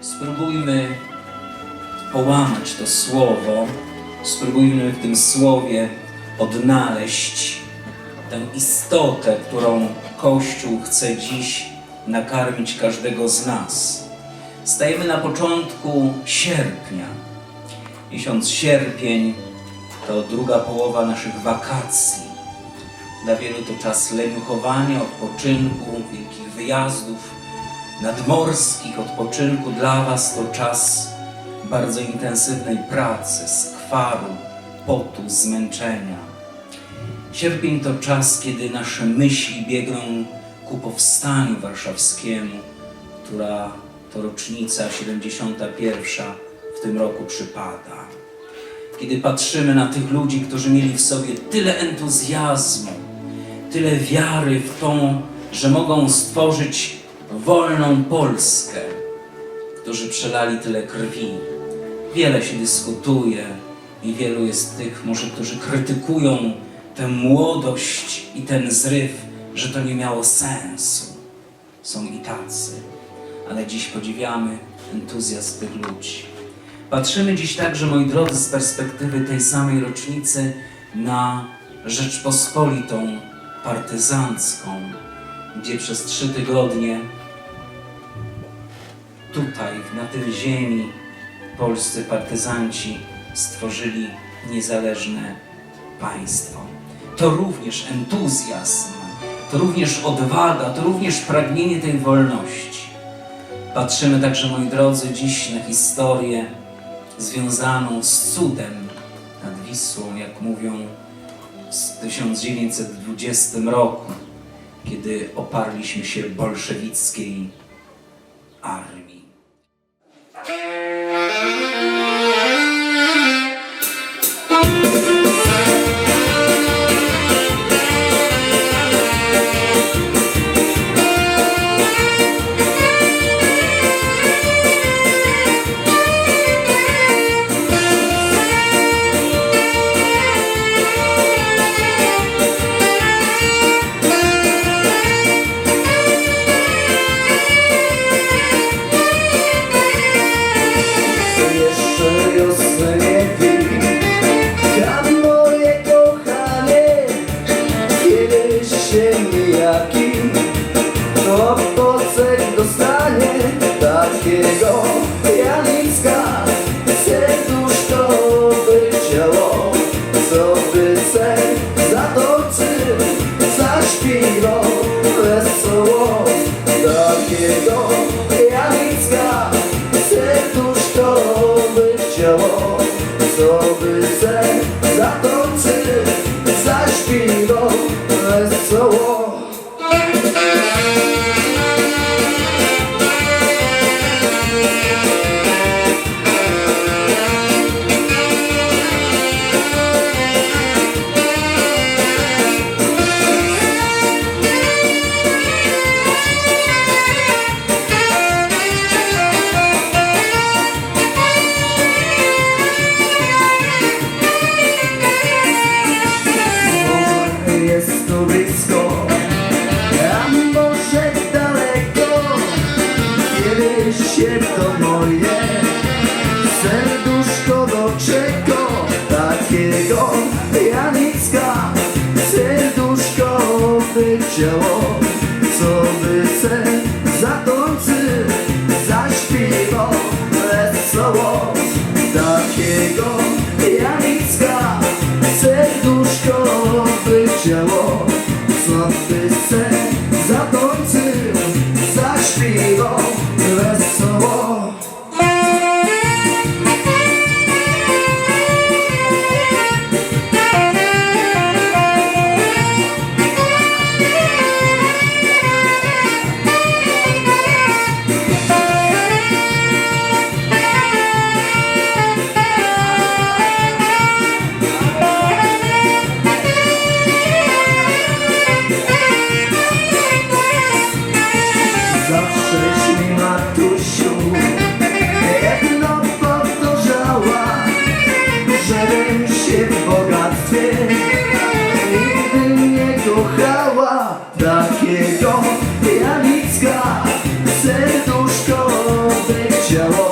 spróbujmy połamać to słowo, spróbujmy w tym słowie odnaleźć tę istotę, którą Kościół chce dziś nakarmić każdego z nas. Stajemy na początku sierpnia. Miesiąc sierpień to druga połowa naszych wakacji. Dla wielu to czas leniuchowania, odpoczynku, wielkich wyjazdów nadmorskich, odpoczynku. Dla Was to czas bardzo intensywnej pracy, skwaru, potu, zmęczenia. Sierpień to czas, kiedy nasze myśli biegną ku powstaniu warszawskiemu, która to rocznica 71 w tym roku przypada. Kiedy patrzymy na tych ludzi, którzy mieli w sobie tyle entuzjazmu, tyle wiary w tą, że mogą stworzyć wolną Polskę, którzy przelali tyle krwi. Wiele się dyskutuje i wielu jest tych, może, którzy krytykują tę młodość i ten zryw, że to nie miało sensu. Są i tacy, ale dziś podziwiamy entuzjazm tych ludzi. Patrzymy dziś także, moi drodzy, z perspektywy tej samej rocznicy na Rzeczpospolitą partyzancką, gdzie przez trzy tygodnie tutaj, na tej ziemi, polscy partyzanci stworzyli niezależne państwo. To również entuzjazm, to również odwaga, to również pragnienie tej wolności. Patrzymy także, moi drodzy, dziś na historię związaną z cudem nad Wisłą, jak mówią, w 1920 roku, kiedy oparliśmy się bolszewickiej armii. Takiego Janicka się to moje. Serduszko do czego takiego Janicka. Serduszko wycięło Co by se zatończył Zaśpiewał wesoło. Takiego Janicka Serduszko wycięło Co by se всего